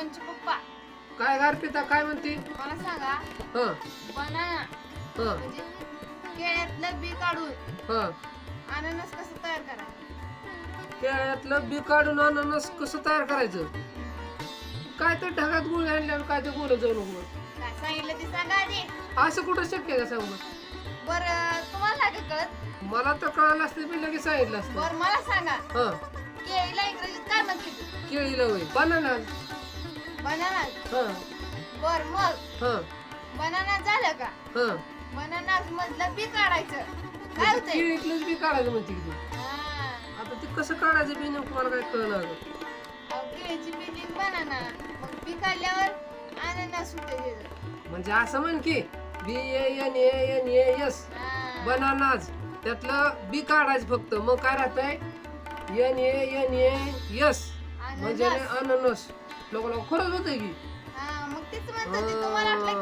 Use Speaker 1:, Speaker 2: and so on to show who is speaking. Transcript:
Speaker 1: दोनचे पप्पा.
Speaker 2: काय गारपिता काय म्हणते?
Speaker 1: मला सांगा.
Speaker 2: हं.
Speaker 1: बनाना
Speaker 2: हं.
Speaker 1: म्हणजे केळ्यातलं बी काढून
Speaker 2: हं.
Speaker 1: अननस कसं तयार करायचं?
Speaker 2: केळ्यातलं बी काढून अननस कसं तयार करायचं? काय तर ढगात गुळ आणल्यावर काय ते बोलत जाऊ नको
Speaker 1: काय सांगितलं ते सांगा आधी.
Speaker 2: असं कुठं शक्य आहे का सांगू?
Speaker 1: बरं तुम्हाला नाही का कळत?
Speaker 2: मला तर कळालं असतं मी लगेच सांगितलं असतं.
Speaker 1: बरं मला सांगा.
Speaker 2: हं.
Speaker 1: केळीला इंग्रजीत काय म्हणते
Speaker 2: केळीला होय. बनाना.
Speaker 1: बनाना
Speaker 2: हं.
Speaker 1: बर मग?
Speaker 2: हं.
Speaker 1: बनाना झालं का?
Speaker 2: हं.
Speaker 1: बनाना मधलं बी काढायचं. काय होतंय?
Speaker 2: केळीतलंच बी काढायचं म्हणते की तू.
Speaker 1: हा.
Speaker 2: आता ते कसं काढायचं बी नेमकं मला काय कळणार
Speaker 1: अहो, केळीची बिल्डिंग बनाना. मग बी काढल्यावर अननस होते त्याचं.
Speaker 2: म्हणजे असं म्हण की B N A N S
Speaker 1: हा.
Speaker 2: बनानाज त्यातलं बी काढायचं फक्त. मग काय राहतंय? N A N A S. म्हणजे
Speaker 1: अननस.
Speaker 2: अननस. लोक लोक खरंच होतंय की.
Speaker 1: हा, मग तेच म्हणतात ते. तुम्हाला वाटलं